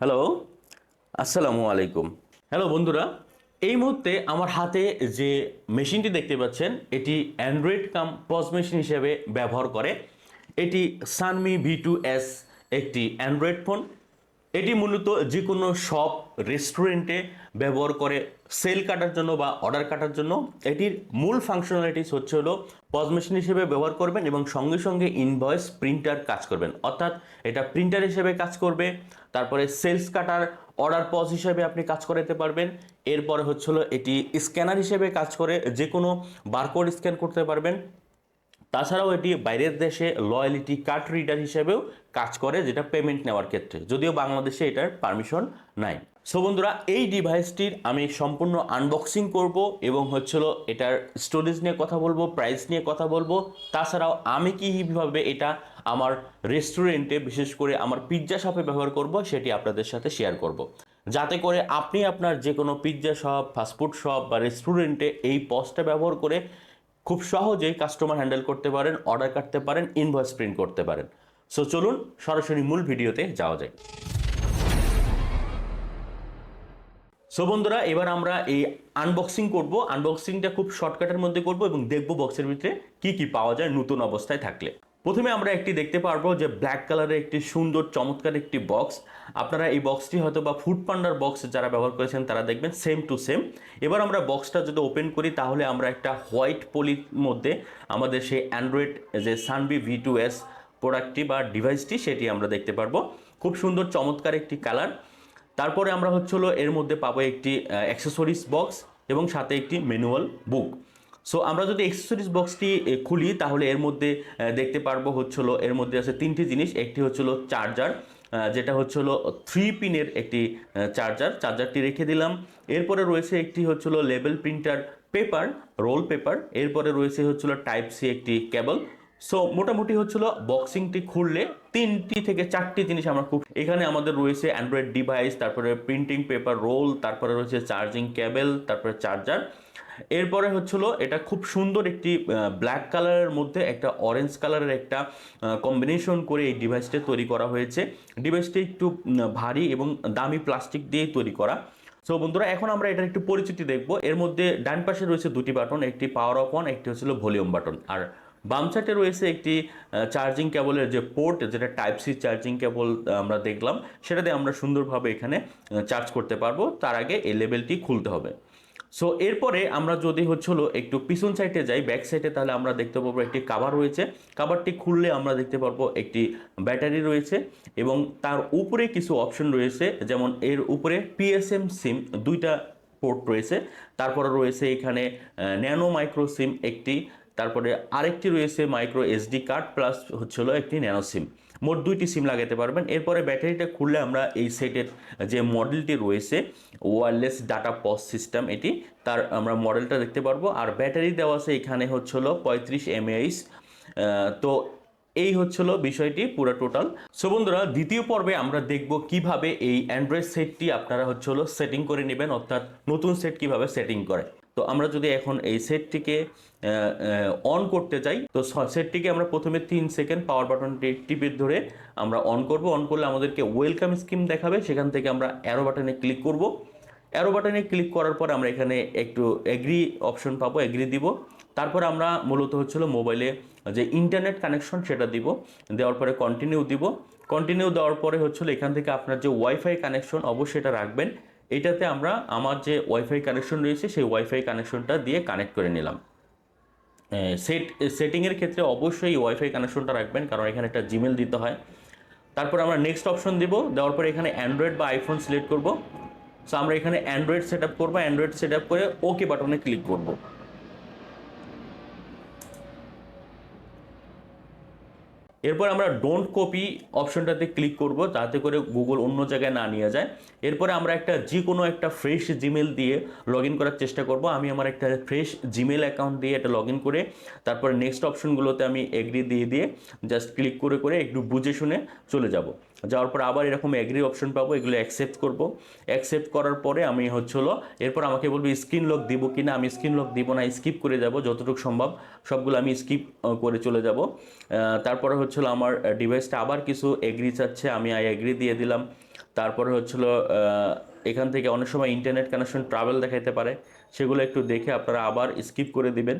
Hello আসসালামু আলাইকুম hello বন্ধুরা। এই মুহূর্তে আমার হাতে যে মেশিনটি দেখতে পাচ্ছেন, এটি অ্যান্ড্রয়েড কাম পজ মেশিন হিসেবে ব্যবহার করে। এটি সানমি ভি টু এস একটি অ্যান্ড্রয়েড ফোন এটি মূলত যে কোনো শপ রেস্টুরেন্টে ব্যবহার করে সেল কাটার জন্য বা অর্ডার কাটার জন্য। এটির মূল ফাংশনালিটিস হচ্ছে হলো পজ মেশিন হিসেবে ব্যবহার করবেন এবং সঙ্গে সঙ্গে ইনভয়েস প্রিন্টার কাজ করবেন। অর্থাৎ এটা প্রিন্টার হিসেবে কাজ করবে, তারপরে সেলস কাটার অর্ডার পজ হিসেবে আপনি কাজ করাতে পারবেন। এরপরে হচ্ছে হলো এটি স্ক্যানার হিসেবে কাজ করে যে কোনো বারকোড স্ক্যান করতে পারবেন। তাছাড়াও এটি বাইরের দেশে লয়ালিটি কার্ড রিডার হিসেবেও কাজ করে, যেটা পেমেন্ট নেওয়ার ক্ষেত্রে। যদিও বাংলাদেশে এটার পারমিশন নাই। সো বন্ধুরা, এই ডিভাইসটির আমি সম্পূর্ণ আনবক্সিং করব এবং হচ্ছিল এটার স্টোরেজ নিয়ে কথা বলব প্রাইস নিয়ে কথা বলব। তাছাড়াও আমি কীভাবে এটা আমার রেস্টুরেন্টে বিশেষ করে আমার পিৎজা শপে ব্যবহার করব, সেটি আপনাদের সাথে শেয়ার করব। যাতে করে আপনি আপনার যে কোনো পিৎজা শপ ফাস্টফুড শপ বা রেস্টুরেন্টে এই পসটা ব্যবহার করে খুব সহজেই কাস্টমার হ্যান্ডেল করতে পারেন অর্ডার কাটতে পারেন ইনভয়েস প্রিন্ট করতে পারেন। সো চলুন সরাসরি মূল ভিডিওতে যাওয়া যায় সো বন্ধুরা, এবার আমরা এই আনবক্সিং করব। আনবক্সিংটা খুব শর্টকাটের মধ্যে করব এবং দেখব বক্সের ভিতরে কি কি পাওয়া যায় নতুন অবস্থায় থাকলে। প্রথমে আমরা একটি দেখতে পারব যে ব্ল্যাক কালারের একটি সুন্দর চমৎকার একটি বক্স আপনারা এই বক্সটি হয়তো বা ফুড পান্ডার বক্স যারা ব্যবহার করেছেন, তারা দেখবেন সেম টু সেম এবার আমরা বক্সটা যদি ওপেন করি, তাহলে আমরা একটা হোয়াইট পলির মধ্যে আমাদের সেই অ্যান্ড্রয়েড যে সানবি ভি টু এস প্রোডাক্টটি বা ডিভাইসটি সেটি আমরা দেখতে পারব। খুব সুন্দর চমৎকার একটি কালার তারপরে আমরা হচ্ছে হলো এর মধ্যে পাবো একটি অ্যাক্সেসরিজ বক্স এবং সাথে একটি ম্যানুয়াল বুক সো আমরা যদি অ্যাক্সেসরিজ বক্সটি খুলি, তাহলে এর মধ্যে দেখতে পারব হচ্ছিল, এর মধ্যে আছে তিনটি জিনিস। একটি হচ্ছিল চার্জার যেটা হচ্ছিল থ্রি পিনের একটি চার্জার চার্জারটি রেখে দিলাম। এরপরে রয়েছে একটি হচ্ছিল label printer paper roll paper এরপরে রয়েছে হচ্ছিল টাইপ সি একটি কেবল সো মোটামুটি হচ্ছিল বক্সিংটি খুললে তিনটি থেকে চারটি জিনিস আমরা খুব, এখানে আমাদের রয়েছে অ্যান্ড্রয়েড ডিভাইস তারপরে প্রিন্টিং পেপার রোল তারপরে রয়েছে চার্জিং কেবল তারপরে চার্জার এরপরে হচ্ছিল এটা খুব সুন্দর একটি ব্ল্যাক কালারের মধ্যে একটা অরেঞ্জ কালারের একটা কম্বিনেশন করে এই ডিভাইসটা তৈরি করা হয়েছে। ডিভাইসটি একটু ভারী এবং দামি প্লাস্টিক দিয়ে তৈরি করা। সো বন্ধুরা, এখন আমরা এটার একটু পরিচিতি দেখব। এর মধ্যে ডান পাশে রয়েছে দুটি বাটন একটি পাওয়ার অফ অন একটি হচ্ছিল ভলিউম বাটন আর বাম সাইডে রয়েছে একটি চার্জিং কেবলের যে পোর্ট যেটা টাইপ সি চার্জিং কেবল আমরা দেখলাম, সেটা দিয়ে আমরা সুন্দরভাবে এখানে চার্জ করতে পারব। তার আগে এই লেভেলটি খুলতে হবে। সো এরপরে আমরা যদি হচ্ছে হলো একটু পিছন সাইডে যাই ব্যাক সাইডে তাহলে আমরা দেখতে পাবো একটি কাভার রয়েছে। কাভারটি খুললে আমরা দেখতে পারব একটি ব্যাটারি রয়েছে এবং তার উপরে কিছু অপশন রয়েছে, যেমন এর উপরে পিএসএম সিম দুইটা পোর্ট রয়েছে। তারপরে রয়েছে এখানে ন্যানো মাইক্রো সিম একটি, তারপরে আরেকটি রয়েছে মাইক্রো এসডি কার্ড প্লাস হচ্ছে হলো একটি ন্যানো সিম মোট দুইটি সিম লাগাতে পারবেন। এরপরে ব্যাটারিটা খুললে আমরা এই সেটের যে মডেলটি রয়েছে ওয়ারলেস ডাটা পস সিস্টেম এটি, তার আমরা মডেলটা দেখতে পারব। আর ব্যাটারি দেওয়া আছে এখানে হচ্ছে হলো পঁয়ত্রিশ এমএইচ তো এই হচ্ছিল বিষয়টি পুরো টোটাল। সো বন্ধুরা, দ্বিতীয় পর্বে আমরা দেখব কীভাবে এই অ্যান্ড্রয়েড সেটটি আপনারা হচ্ছে হলো সেটিং করে নেবেন, অর্থাৎ নতুন সেট কীভাবে সেটিং করে। তো আমরা যদি এখন এই সেটটিকে অন করতে যাই, তো সেটটিকে আমরা প্রথমে তিন সেকেন্ড পাওয়ার বাটনটি টিপে ধরে আমরা অন করব। অন করলে আমাদেরকে ওয়েলকাম স্কিম দেখাবে। সেখান থেকে আমরা অ্যারো বাটনে ক্লিক করব। অ্যারো বাটনে ক্লিক করার পর আমরা এখানে একটু এগ্রি অপশন পাবো এগ্রি দিব। তারপর আমরা মূলত হচ্ছিল মোবাইলে যে ইন্টারনেট কানেকশন সেটা দিব। দেওয়ার পরে কন্টিনিউ দিব। কন্টিনিউ দেওয়ার পরে হচ্ছিল এখান থেকে আপনার যে ওয়াইফাই কানেকশন অবশ্যই এটা রাখবেন। এটাতে আমরা আমার যে ওয়াইফাই কানেকশন রয়েছে, সেই ওয়াইফাই কানেকশনটা দিয়ে কানেক্ট করে নিলাম। সেট সেটিংয়ের ক্ষেত্রে অবশ্যই ওয়াইফাই কানেকশনটা রাখবেন, কারণ এখানে একটা জিমেল দিতে হয়। তারপর আমরা নেক্সট অপশন দিব, দেওয়ার পরে এখানে অ্যান্ড্রয়েড বা আইফোন সিলেক্ট করব। সো আমরা এখানে অ্যান্ড্রয়েড সেট আপ করব অ্যান্ড্রয়েড সেট আপ করে ওকে বাটনে ক্লিক করব। এরপর আমরা ডোন্ট কপি অপশনটাতে ক্লিক করব, তাতে করে গুগল অন্য জায়গায় না নিয়ে যায়। এরপরে আমরা একটা যে কোনো একটা ফ্রেশ জিমেল দিয়ে লগ করার চেষ্টা করব। আমি আমার একটা ফ্রেশ জিমেল অ্যাকাউন্ট দিয়ে এটা লগ করে, তারপরে নেক্সট অপশনগুলোতে আমি এগ্রি দিয়ে দিয়ে জাস্ট ক্লিক করে করে একটু বুঝে শুনে চলে যাব। যাওয়ার পর আবার এরকম এগ্রি অপশন পাবো, এগুলো অ্যাকসেপ্ট করব। অ্যাকসেপ্ট করার পরে আমি হচ্ছে হলো, এরপর আমাকে বলবে স্ক্রিন লক দিব কি না আমি স্ক্রিন লক দিব না স্কিপ করে যাব, যতটুকু সম্ভব সবগুলো আমি স্কিপ করে চলে যাব। তারপরে হচ্ছিল আমার ডিভাইসটা আবার কিছু এগ্রি চাচ্ছে, আমি আই এগ্রি দিয়ে দিলাম। তারপরে হচ্ছিল এখান থেকে অনেক সময় ইন্টারনেট কানেকশন ট্রাভেল দেখাইতে পারে, সেগুলো একটু দেখে আপনারা আবার স্কিপ করে দিবেন।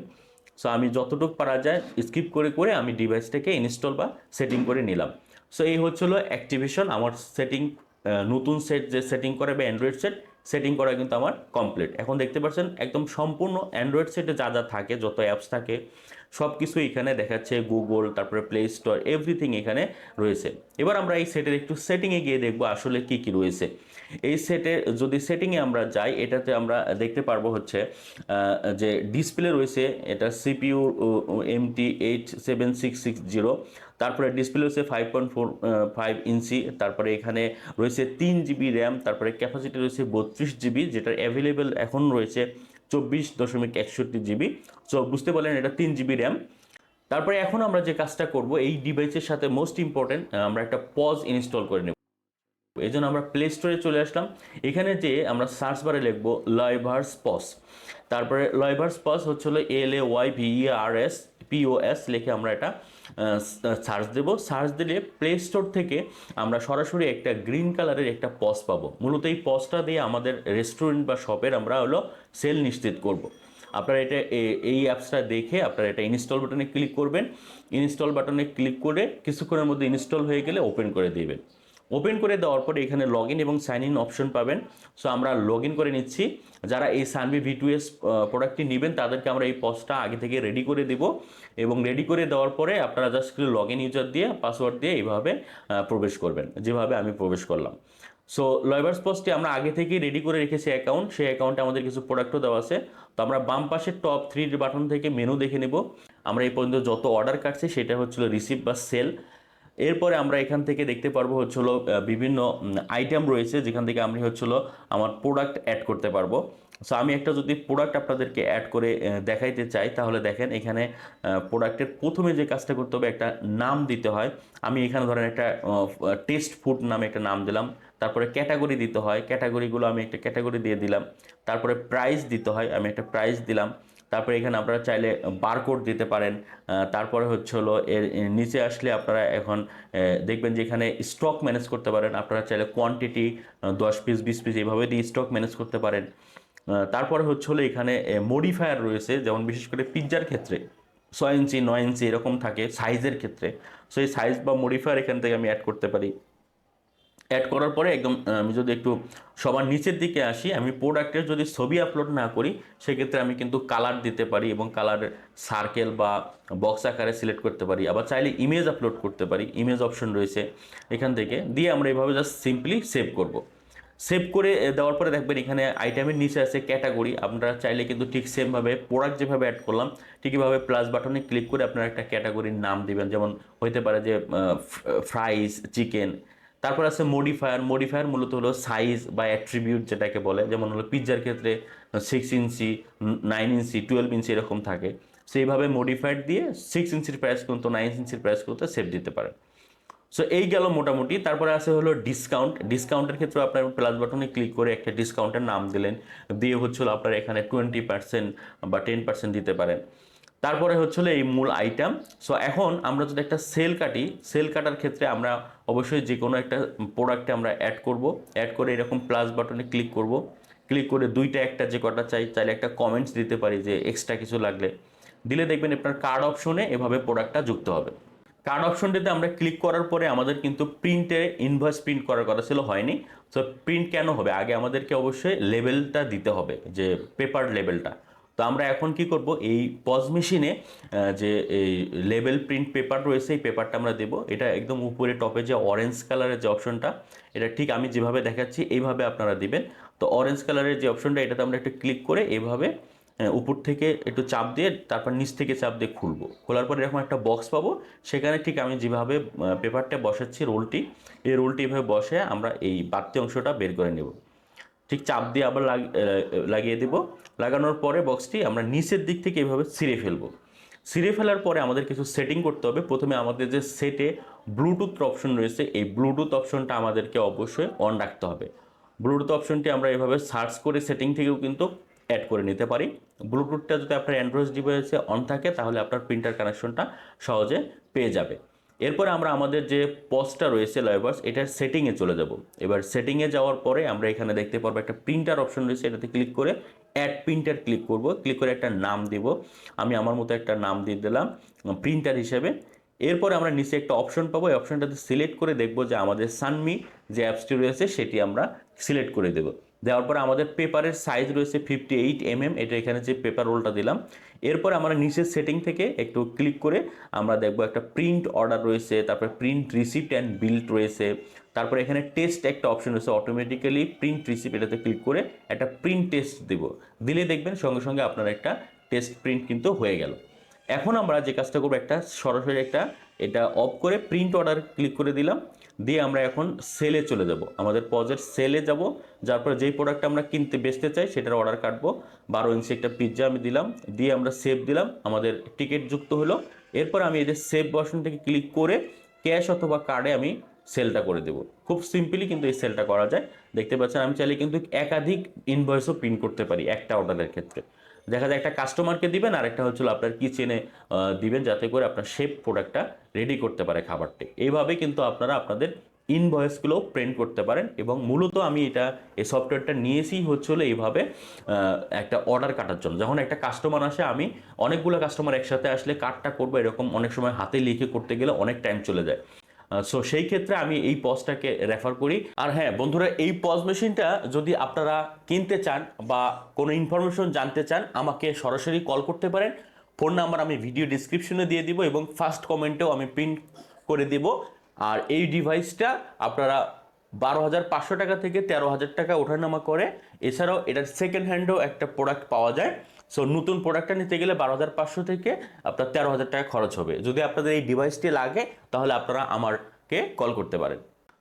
সো আমি যতটুকু পারা যায় স্কিপ করে করে আমি ডিভাইসটাকে ইনস্টল বা সেটিং করে নিলাম। সো এই হচ্ছিল অ্যাক্টিভেশন আমার সেটিং নতুন সেট যে সেটিং করে বা অ্যান্ড্রয়েড সেট সেটিং করা কিন্তু আমার কমপ্লিট এখন দেখতে পাচ্ছেন একদম সম্পূর্ণ অ্যান্ড্রয়েড সেটে যা যা থাকে, যত অ্যাপস থাকে সব কিছু এখানে দেখাচ্ছে গুগল তারপরে প্লে স্টোর এভরিথিং এখানে রয়েছে। এবার আমরা এই সেটের একটু সেটিংয়ে গিয়ে দেখব আসলে কি কি রয়েছে। এই সেটে যদি সেটিংয়ে আমরা যাই, এটাতে আমরা দেখতে পারব হচ্ছে যে ডিসপ্লে রয়েছে, এটা CPU MT eight seven six six zero তারপরে ডিসপ্লে রয়েছে five point four five inch তারপরে এখানে রয়েছে তিন জিবি র্যাম তারপরে ক্যাপাসিটি রয়েছে বত্রিশ জিবি যেটার অ্যাভেলেবেল এখন রয়েছে চব্বিশ দশমিক একষট্টি জিবি সো বুঝতে পারলেন এটা তিন জিবি র্যাম তারপরে এখন আমরা যে কাজটা করব, এই ডিভাইসের সাথে মোস্ট ইম্পর্টেন্ট আমরা একটা পজ ইনস্টল করে নেব। এই জন্য আমরা প্লে স্টোরে চলে আসলাম। এখানে যে আমরা সার্চ বারে লিখব লয়ভার্স পস তারপরে লয়ভার্স পস হচ্ছিল L O Y V R S POS লিখে আমরা এটা সার্চ দেব। সার্চ দিলে প্লে স্টোর থেকে আমরা সরাসরি একটা গ্রিন কালারের একটা পস পাবো। মূলত এই পসটা দিয়ে আমাদের রেস্টুরেন্ট বা শপের আমরা হলো সেল নিশ্চিত করব। আপনারা এটা এই অ্যাপসটা দেখে আপনারা এটা ইনস্টল বাটনে ক্লিক করবেন। ইনস্টল বাটনে ক্লিক করে কিছুক্ষণের মধ্যে ইনস্টল হয়ে গেলে ওপেন করে দিবেন। ওপেন করে দেওয়ার পরে এখানে লগ ইন এবং সাইন ইন অপশন পাবেন। সো আমরা লগ ইন করে নিচ্ছি। যারা এই সানভি ভি টু এস প্রোডাক্টটি নেবেন, তাদেরকে আমরা এই পস্টটা আগে থেকে রেডি করে দেব এবং রেডি করে দেওয়ার পরে আপনারা জাস্ট লগ ইন ইউজার দিয়ে পাসওয়ার্ড দিয়ে এইভাবে প্রবেশ করবেন। যেভাবে আমি প্রবেশ করলাম। সো লয়ভার্স পোস্টে আমরা আগে থেকেই রেডি করে রেখেছি অ্যাকাউন্ট সেই অ্যাকাউন্টে আমাদের কিছু প্রোডাক্টও দেওয়া আছে। তো আমরা বাম পাশের টপ থ্রি বাটন থেকে মেনু দেখে নেব। আমরা এই পর্যন্ত যত অর্ডার কাটছি, সেটা হচ্ছিল রিসিভ বা সেল এরপরে আমরা এখান থেকে দেখতে পারব হচ্ছিল বিভিন্ন আইটেম রয়েছে, যেখান থেকে আমি হচ্ছিল আমার প্রোডাক্ট অ্যাড করতে পারব। সো আমি একটা যদি প্রোডাক্ট আপনাদেরকে অ্যাড করে দেখাইতে চাই, তাহলে দেখেন এখানে প্রোডাক্টের প্রথমে যে কাজটা করতে হবে, একটা নাম দিতে হয়। আমি এখানে ধরেন একটা টেস্ট ফুড নামে একটা নাম দিলাম। তারপরে ক্যাটাগরি দিতে হয়। ক্যাটাগরিগুলো আমি একটা ক্যাটাগরি দিয়ে দিলাম। তারপরে প্রাইস দিতে হয়। আমি একটা প্রাইস দিলাম। তারপরে এখানে আপনারা চাইলে বারকোড দিতে পারেন। তারপরে হচ্ছে হলো এর নিচে আসলে আপনারা এখন দেখবেন যে এখানে স্টক ম্যানেজ করতে পারেন। আপনারা চাইলে কোয়ান্টিটি দশ পিস বিশ পিস এইভাবে দিয়ে স্টক ম্যানেজ করতে পারেন। তারপরে হচ্ছে হলো এখানে মডিফায়ার রয়েছে, যেমন বিশেষ করে পিৎজার ক্ষেত্রে। ছয় ইঞ্চি, নয় ইঞ্চি এরকম থাকে সাইজের ক্ষেত্রে। সো এই সাইজ বা মডিফায়ার এখান থেকে আমি অ্যাড করতে পারি। অ্যাড করার পরে একদম আমি যদি একটু সবার নিচের দিকে আসি, আমি প্রোডাক্টের যদি ছবি আপলোড না করি, সেক্ষেত্রে আমি কিন্তু কালার দিতে পারি এবং কালার সার্কেল বা বক্স আকারে সিলেক্ট করতে পারি। আবার চাইলে ইমেজ আপলোড করতে পারি ইমেজ অপশন রয়েছে এখান থেকে। দিয়ে আমরা এভাবে জাস্ট সিম্পলি সেভ করব। সেভ করে দেওয়ার পরে দেখবেন এখানে আইটেমের নিচে আছে ক্যাটাগরি আপনারা চাইলে কিন্তু ঠিক সেমভাবে প্রোডাক্ট যেভাবে অ্যাড করলাম, ঠিক এভাবে প্লাস বাটনে ক্লিক করে আপনারা একটা ক্যাটাগরির নাম দিবেন। যেমন হইতে পারে যে ফ্রাইস চিকেন তারপর আছে মডিফায়ার মডিফায়ার মূলত হলো সাইজ বা অ্যাট্রিবিউট যেটাকে বলে, যেমন হলো পিৎজার ক্ষেত্রে six inch nine inch twelve inch এরকম থাকে। সেইভাবে মডিফাইড দিয়ে সিক্স ইঞ্চির প্রাইস কিন্তু নাইন ইঞ্চির প্রাইস কিন্তু সেভ দিতে পারেন। সো এই গেল মোটামুটি। তারপরে আছে হলো ডিসকাউন্ট ডিসকাউন্টের ক্ষেত্রে আপনার প্লাস বাটনে ক্লিক করে একটা ডিসকাউন্টের নাম দিলেন। দিয়ে হচ্ছিল আপনার এখানে টোয়েন্টি পার্সেন্ট বা টেন পার্সেন্ট দিতে পারেন। তারপরে হচ্ছিল এই মূল আইটেম সো এখন আমরা যদি একটা সেল কাটি সেল কাটার ক্ষেত্রে আমরা অবশ্যই যে কোনো একটা প্রোডাক্টে আমরা অ্যাড করব। অ্যাড করে এরকম প্লাস বাটনে ক্লিক করব। ক্লিক করে দুইটা একটা যে কটা চাই, চাইলে একটা কমেন্টস দিতে পারি যে এক্সট্রা কিছু লাগলে। দিলে দেখবেন আপনার কার্ড অপশনে এভাবে প্রোডাক্টটা যুক্ত হবে। কার্ড অপশনটিতে আমরা ক্লিক করার পরে আমাদের কিন্তু প্রিন্টে ইনভয়েস প্রিন্ট করার কথা ছিল, হয়নি। সো প্রিন্ট কেন হবে? আগে আমাদেরকে অবশ্যই লেভেলটা দিতে হবে, যে পেপার লেভেলটা তো আমরা এখন কি করব? এই পজ মেশিনে যে এই লেভেল প্রিন্ট পেপার রয়েছে এই পেপারটা আমরা দেব। এটা একদম উপরে টপে যে অরেঞ্জ কালারের যে অপশনটা এটা ঠিক আমি যেভাবে দেখাচ্ছি এইভাবে আপনারা দিবেন। তো অরেঞ্জ কালারের যে অপশনটা এটাতে আমরা একটু ক্লিক করে এইভাবে হ্যাঁ, উপর থেকে একটু চাপ দিয়ে তারপর নিচ থেকে চাপ দিয়ে খুলবো। খোলার পরে এরকম একটা বক্স পাবো। সেখানে ঠিক আমি যেভাবে পেপারটা বসাচ্ছি রোলটি এই রোলটি এভাবে বসে আমরা এই বাড়তি অংশটা বের করে নেব। ঠিক চাপ দিয়ে আবার লাগিয়ে দেব। লাগানোর পরে বক্সটি আমরা নিচের দিক থেকে এভাবে ছিঁড়ে ফেলব। ছিঁড়ে ফেলার পরে আমাদের কিছু সেটিং করতে হবে। প্রথমে আমাদের যে সেটে ব্লুটুথ অপশন রয়েছে, এই ব্লুটুথ অপশনটা আমাদেরকে অবশ্যই অন রাখতে হবে। ব্লুটুথ অপশনটি আমরা এভাবে সার্চ করে সেটিং থেকেও কিন্তু অ্যাড করে নিতে পারি। ব্লুটুথটা যদি আপনার অ্যান্ড্রয়েড ডিভাইসে অন থাকে, তাহলে আপনার প্রিন্টার কানেকশনটা সহজে পেয়ে যাবে। এরপরে আমরা আমাদের যে পজটা রয়েছে লাইভার্স এটার সেটিংয়ে চলে যাব। এবার সেটিংয়ে যাওয়ার পরে আমরা এখানে দেখতে পারব একটা প্রিন্টার অপশন রয়েছে, এটাতে ক্লিক করে অ্যাড প্রিন্টার ক্লিক করব। ক্লিক করে একটা নাম দিব। আমি আমার মতো একটা নাম দিয়ে দিলাম প্রিন্টার হিসেবে। এরপরে আমরা নিচে একটা অপশন পাবো। এই অপশনটাতে সিলেক্ট করে দেখব যে আমাদের সানমি যে অ্যাপসটি রয়েছে, সেটি আমরা সিলেক্ট করে দেবো। দেওয়ার পরে আমাদের পেপারের সাইজ রয়েছে ফিফটি এইট এমএম এটা এখানে যে পেপার রোলটা দিলাম। এরপর আমরা নিচের সেটিং থেকে একটু ক্লিক করে আমরা দেখব একটা প্রিন্ট অর্ডার রয়েছে, তারপরে প্রিন্ট রিসিপ্ট অ্যান্ড বিল্ড রয়েছে, তারপরে এখানে টেস্ট একটা অপশন রয়েছে অটোমেটিক্যালি প্রিন্ট রিসিপ্ট এটাতে ক্লিক করে একটা প্রিন্ট টেস্ট দেব। দিলে দেখবেন সঙ্গে সঙ্গে আপনার একটা টেস্ট প্রিন্ট কিন্তু হয়ে গেল। এখন আমরা যে কাজটা করব, একটা সরাসরি একটা এটা অফ করে প্রিন্ট অর্ডার ক্লিক করে দিলাম। দিয়ে আমরা এখন সেলে চলে যাব। আমাদের পজের সেলে যাব। যার পরে যেই প্রোডাক্ট আমরা কিনতে, বেচতে চাই সেটার অর্ডার কাটবো। বারো ইঞ্চি একটা পিৎজা আমি দিলাম। দিয়ে আমরা সেভ দিলাম। আমাদের টিকিট যুক্ত হলো। এরপর আমি এদের সেভ বসনটাকে ক্লিক করে ক্যাশ অথবা কার্ডে আমি সেলটা করে দেবো। খুব সিম্পলি কিন্তু এই সেলটা করা যায়। দেখতে পাচ্ছেন, আমি চাইলে কিন্তু একাধিক ইনভয়েসও প্রিন্ট করতে পারি একটা অর্ডারের ক্ষেত্রে। দেখা যায় একটা কাস্টমারকে দিবেন আর একটা হচ্ছিল আপনার কিচেনে দিবেন যাতে করে আপনার শেপ প্রোডাক্টটা রেডি করতে পারে খাবারটি। এইভাবে কিন্তু আপনারা আপনাদের ইনভয়েসগুলো প্রিন্ট করতে পারেন এবং মূলত আমি এটা, এই সফটওয়্যারটা নিয়েছি হচ্ছিল এইভাবে একটা অর্ডার কাটার জন্য। যখন একটা কাস্টমার আসে, আমি অনেকগুলো কাস্টমার একসাথে আসলে কার্ডটা করব, এরকম অনেক সময় হাতে লিখে করতে গেলে অনেক টাইম চলে যায়। সো সেই ক্ষেত্রে আমি এই পজটাকে রেফার করি। আর হ্যাঁ বন্ধুরা, এই পজ মেশিনটা যদি আপনারা কিনতে চান বা কোনো ইনফরমেশন জানতে চান, আমাকে সরাসরি কল করতে পারেন। ফোন নাম্বার আমি ভিডিও ডিসক্রিপশনে দিয়ে দিব এবং ফার্স্ট কমেন্টেও আমি প্রিন্ট করে দেব। আর এই ডিভাইসটা আপনারা বারো হাজার পাঁচশো টাকা থেকে তেরো হাজার টাকা ওঠানামা করে। এছাড়াও এটার সেকেন্ড হ্যান্ডও একটা প্রোডাক্ট পাওয়া যায়। সো নতুন প্রোডাক্টটা নিতে গেলে বারো হাজার পাঁচশো থেকে আপনার তেরো হাজার টাকা খরচ হবে। যদি আপনাদের এই ডিভাইসটি লাগে, তাহলে আপনারা আমারকে কল করতে পারেন।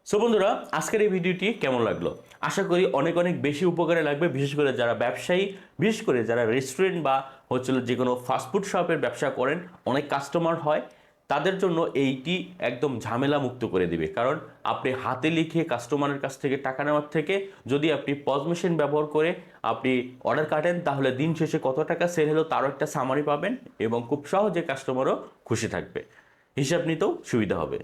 সো বন্ধুরা, আজকের এই ভিডিওটি কেমন লাগল? আশা করি অনেক অনেক বেশি উপকারে লাগবে, বিশেষ করে যারা ব্যবসায়ী, বিশেষ করে যারা রেস্টুরেন্ট বা হচ্ছিল যে কোনো ফাস্টফুড শপের ব্যবসা করেন, অনেক কাস্টমার হয়। তাদের জন্য এইটি একদম ঝামেলা মুক্ত করে দিবে। কারণ আপনি হাতে লিখে কাস্টমারের কাছ থেকে টাকা নেওয়ার থেকে যদি আপনি পজ মেশিন ব্যবহার করে আপনি অর্ডার কাটেন, তাহলে দিন শেষে কত টাকা সেল হলো তারও একটা সামারি পাবেন এবং খুব সহজে কাস্টমারও খুশি থাকবে। হিসাব নিতেও সুবিধা হবে।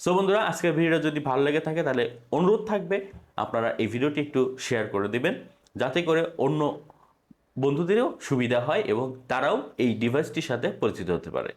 সো বন্ধুরা, আজকের ভিডিওটা যদি ভালো লেগে থাকে, তাহলে অনুরোধ থাকবে আপনারা এই ভিডিওটি একটু শেয়ার করে দিবেন, যাতে করে অন্য বন্ধুদেরও সুবিধা হয় এবং তারাও এই ডিভাইসটির সাথে পরিচিত হতে পারে।